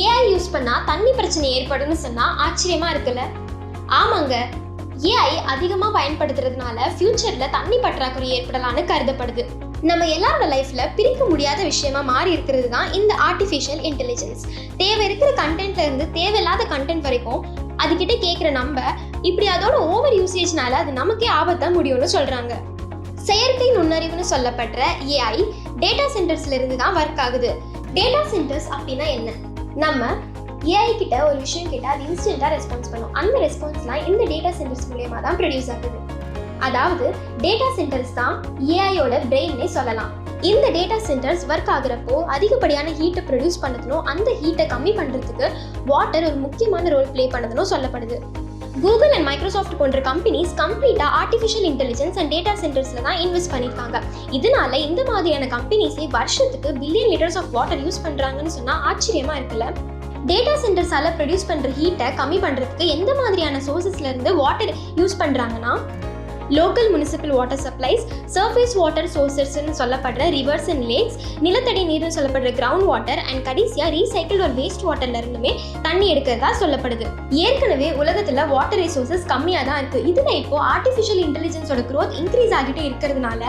AI use பண்ணால் தண்ணி பிரச்சனை ஏற்படும்னு சொன்னால் ஆச்சரியமாக இருக்குல்ல? ஆமாங்க. ஏஐ அதிகமாக பயன்படுத்துறதுனால ஃப்யூச்சரில் தண்ணி பற்றாக்குறை ஏற்படலான்னு கருதப்படுது. நம்ம எல்லாரோட லைஃப்பில் பிரிக்க முடியாத விஷயமா மாறி இருக்கிறது தான் இந்த ஆர்டிஃபிஷியல் இன்டெலிஜென்ஸ் தேவை இருக்கிற கண்டென்ட்ல இருந்து தேவையில்லாத கண்டென்ட் வரைக்கும் அதுக்கிட்ட கேட்குற நம்ம இப்படி அதோட ஓவர் யூசேஜ்னால அது நமக்கே ஆபத்தாக முடியும்னு சொல்கிறாங்க செயற்கை நுண்ணறிவுன்னு சொல்லப்படுற ஏஐ டேட்டா சென்டர்ஸ்ல இருந்து தான் ஒர்க் ஆகுது. டேட்டா சென்டர்ஸ் அப்படின்னா என்ன? நம்ம ஏஐ கிட்ட ஒரு விஷயம் கேட்டால் அது இன்ஸ்டண்ட்டாக ரெஸ்பான்ஸ் பண்ணும். அந்த ரெஸ்பான்ஸ்லாம் இந்த டேட்டா சென்டர்ஸ் மூலயமா தான் ப்ரொடியூஸ் ஆகுது. அதாவது டேட்டா சென்டர்ஸ் தான் ஏஐயோட பிரெயின்னே சொல்லலாம். இந்த டேட்டா சென்டர்ஸ் ஒர்க் ஆகுறப்போ அதிகப்படியான ஹீட்டை ப்ரொடியூஸ் பண்ணதுனும் அந்த ஹீட்டை கம்மி பண்ணுறதுக்கு வாட்டர் ஒரு முக்கியமான ரோல் ப்ளே பண்ணதுனும் சொல்லப்படுது. கூகுள் அண்ட் மைக்ரோசாஃப்ட் போன்ற கம்பெனிஸ் கம்ப்ளீட்டாக ஆர்டிஃபிஷியல் இன்டெலிஜென்ஸ் அண்ட் டேட்டா சென்டர்ஸில் தான் இன்வெஸ்ட் பண்ணியிருக்காங்க இதனால இந்த மாதிரியான கம்பெனிஸே வருஷத்துக்கு billion litres of water use பண்ணுறாங்கன்னு சொன்னால் ஆச்சரியமாக இருக்குல்ல? டேட்டா சென்டர்ஸால் ப்ரொடியூஸ் பண்ணுற ஹீட்டை கம்மி பண்ணுறதுக்கு எந்த மாதிரியான சோர்சஸ்லேருந்து வாட்டர் யூஸ் பண்ணுறாங்கன்னா local municipal water supplies surface water சோர்சஸ்ன்னு சொல்லப்படுற ரிவர்ஸ் அண்ட் லேக்ஸ் நிலத்தடி நீர்னு சொல்லப்படுற கிரவுண்ட் வாட்டர் அண்ட் கடைசியாக ரீசைக்கிள் ஒரு வேஸ்ட் வாட்டர்ல இருந்துமே தண்ணி எடுக்கிறதா சொல்லப்படுது. ஏற்கனவே உலகத்தில் வாட்டர் ரிசோர்சஸ் கம்மியாக தான் இருக்குது இதில் இப்போ ஆர்டிஃபிஷியல் இன்டெலிஜென்ஸோட க்ரோத் இன்க்ரீஸ் ஆகிட்டே இருக்கிறதுனால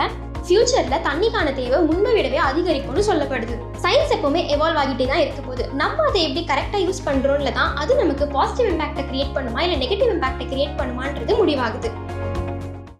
ஃபியூச்சர்ல தண்ணிக்கான தேவை முன்பை விடவே அதிகரிக்கும்னு சொல்லப்படுது. சயின்ஸ் எப்பவுமே எவால்வ் ஆகிட்டே தான் இருக்க போகுது. நம்ம அதை எப்படி கரெக்டாக யூஸ் பண்ணுறோம்ல தான் அது நமக்கு பாசிட்டிவ் இம்பாக்டை கிரியேட் பண்ணுமா இல்லை நெகட்டிவ் இம்பாக்டை கிரியேட் பண்ணுமான்றது முடிவாகுது.